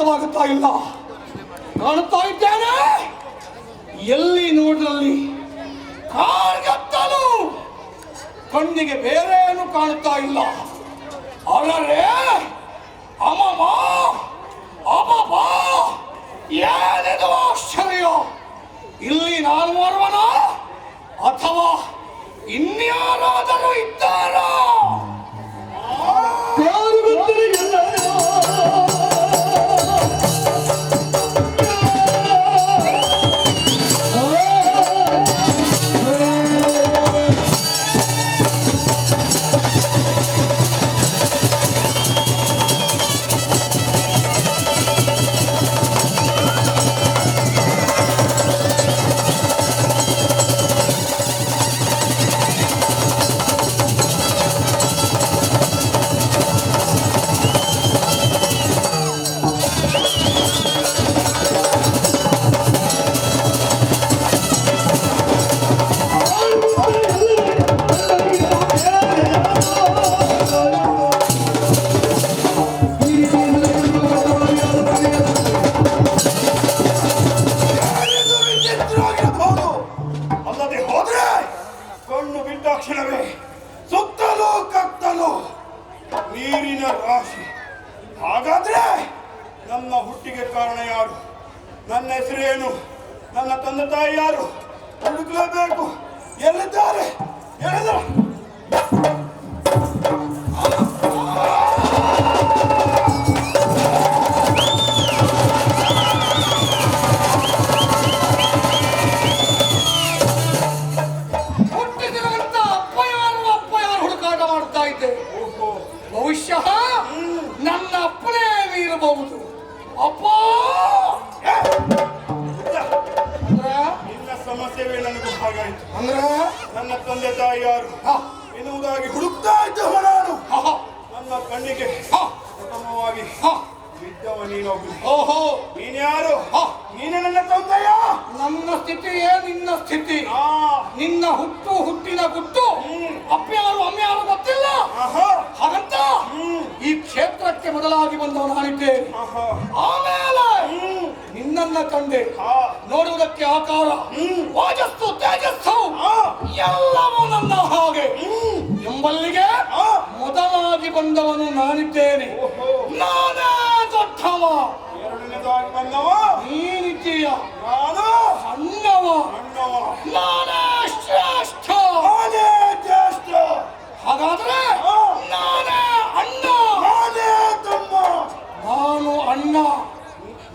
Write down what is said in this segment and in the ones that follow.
ಅರ್ಥವಾಗುತ್ತಾ ಇಲ್ಲ ಕಾಣುತ್ತಾ ಇದ್ದೇನೆ ಎಲ್ಲಿ ನೋಡಿದಲ್ಲಿ ಕಾರ್ಗತ್ತಲು ಕಣ್ಣಿಗೆ ಬೇರೆ ಕಾಣುತ್ತಾ ಇಲ್ಲ ಅಲ್ಲರೇ ಬಿಟ್ಟ ಸುತ್ತಲೂ ಕತ್ತಲು ನೀರಿನ ರಾಶಿ. ಹಾಗಾದ್ರೆ ನನ್ನ ಹುಟ್ಟಿಗೆ ಕಾರಣ ಯಾರು? ನನ್ನ ಹೆಸರೇನು? ನನ್ನ ತಂದೆ ತಾಯಿ ಯಾರು? ಹುಡುಕಲೇಬೇಕು. ಎಲ್ಲಿದ್ದಾರೆ? ಹೇಳಿದ್ರು ಇರಬಹುದು ಅಪ್ಪ! ನಿನ್ನ ಸಮಸ್ಯೆವೇ ನನಗೆ ಹಾಗಾಯಿತು ಅಂದ್ರ? ನನ್ನ ತಂದೆ ತಾಯಿ ಯಾರು? ಎನ್ನುವುದಾಗಿ ಹುಡುಕ್ತಾ ಇದ್ದವ ನಾನು. ನನ್ನ ಕಣ್ಣಿಗೆ ಹ. ಬಿದ್ದವ ನೀನೊಬ್ಬ ಓಹೋ. ನೀನ್ಯಾರು ಹ. ನೀನೇ ನನ್ನ ತಂದೆಯ? ನನ್ನ ಸ್ಥಿತಿಯೇ ನಿನ್ನ ಸ್ಥಿತಿ? ನಿನ್ನ ಹುಟ್ಟು ಹುಟ್ಟಿನ ಗುಟ್ಟು? ಹ್ಮ್. ಅಪ್ಪ ಯಾರು ಅಮ್ಮ ಯಾರು ಗೊತ್ತಿಲ್ಲ? ಮೊದಲಾಗಿ ಬಂದವ ನಾನಿದ್ದೆ. ಆಮೇಲೆ ನಿನ್ನ ನಿನ್ನನ್ನ ಕಂಡೆ. ಆ, ನೋಡುವುದಕ್ಕೆ ಆಕಾರ. ವಾಜಸ್ಸು ತೇಜಸ್ಸು ಎಲ್ಲವೂ ನನ್ನ ಹಾಗೆ. ಎಂಬಲ್ಲಿಗೆ ಮೊದಲಾಗಿ ಬಂದವನು ನಾನಿದ್ದೇನೆ. ಓಹೋ, ನಾನೇ ದೊಡ್ಡವ. ನೀನಿದ್ದೀಯ. ನಾನು? ಸಣ್ಣವ. ನಾನೇ ಶ್ರೇಷ್ಠ ನಾನೇ ಜ್ಯೇಷ್ಠ ಹಾಗಾದ್ರೆ ಆ. ನಾನೇ ಅಣ್ಣ ನಾನೇ ತಮ್ಮ ನಾನು ಅಣ್ಣ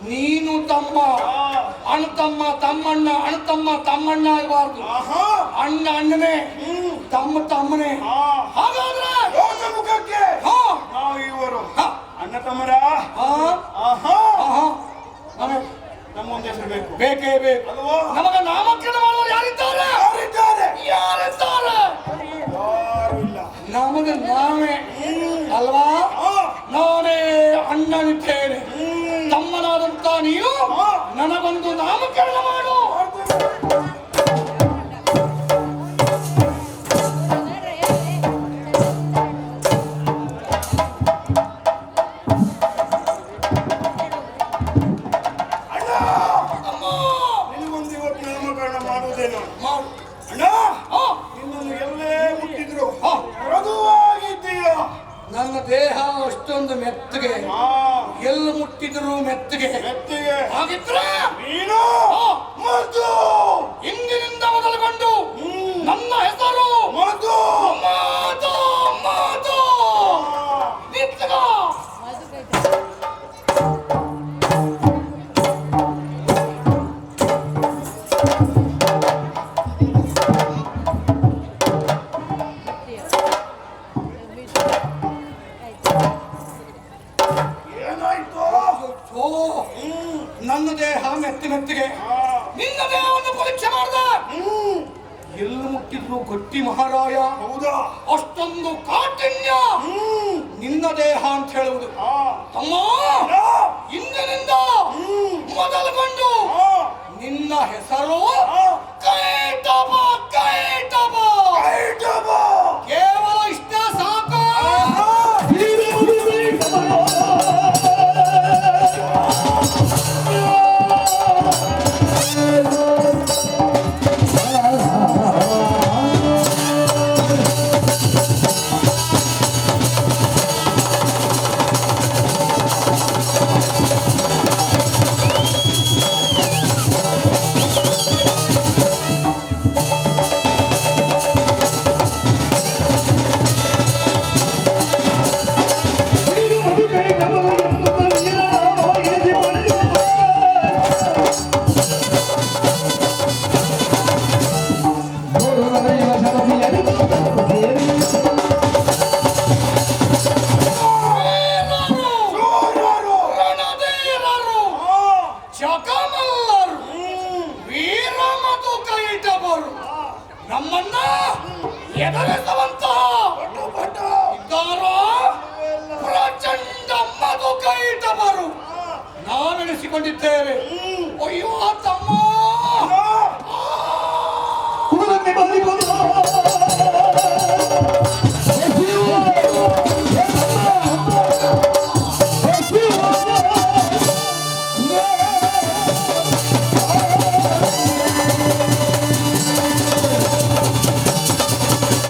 ನೀನು ತಮ್ಮ ಆ, ಅಣ್ಣ ತಮ್ಮ ತಮ್ಮಣ್ಣ ಅಣ್ಣ ತಮ್ಮ ತಮ್ಮಣ್ಣ ಆಗಬಾರ್ದು. ಅಣ್ಣ ಅಣ್ಣನೇ. ತಮ್ಮ ತಮ್ಮನೇ. ಆ, ಹಾಗಾದ್ರೆ ನಾವು ಇವರು. ಅಣ್ಣ ತಮ್ಮರ? ಹೆಸರು ಬೇಕು. ಬೇಕೇ ನಮಗ ನಾಮಕರಣ ಮಾಡುವವರು ಯಾರಿದ್ದಾರೆ? ಯಾರಿದ್ದಾರೆ? ಯಾರಿದ್ದಾರೆ? ಯಾರು ಇಲ್ಲ. ನಮಗೆ ನಾವೇ. ಅಲ್ವಾ? ನಾನೇ ಅಣ್ಣನಿದ್ದೇನೆ. ತಮ್ಮನಾದಂತ ನೀನು. ನನಗೊಂದು ನಾಮಕರಣ ಮಾಡು. ಮೆತ್ತಗೆ. ಎಲ್ಲಿ ಮುಟ್ಟಿದ್ರು ಮೆತ್ತಗೆ. ಮೆತ್ತಗೆ. ಹಾಗಿದ್ರೆ? ನೀನು? ಮಧು ಇಂದಿನಿಂದ ಮೊದಲುಗೊಂಡು. ನನ್ನ ಹೆಸರು ಮಧು ಮೆತ್ತಿ ನಿನ್ನ ದೇಹವನ್ನು ಪರೀಕ್ಷೆ ಮಾಡ್ದ. ಎಲ್ಲಿ ಮುಟ್ಟಿದ್ರು ಗಟ್ಟಿ ಮಹಾರಾಯ. ಹೌದಾ? ಅಷ್ಟೊಂದು ಕಾಠಿಣ್ಯ. ನಿನ್ನ ದೇಹ ಅಂತ ಹೇಳುವುದು. ತಮ್ಮ. ಇಂದಿನಿಂದ. ಮೊದಲುಗೊಂಡು ನಿನ್ನ ಹೆಸರು ಆ, ನಮ್ಮನ್ನ ಎದುರಿಸುವಂತಹ ಪ್ರಚಂಡ ಮಧುಕೈಟವರು ನಾವೆಣಿಸಿಕೊಂಡಿದ್ದೇವೆ ಹ್ಮ್. ಅಯ್ಯೋ ತಮ್ಮ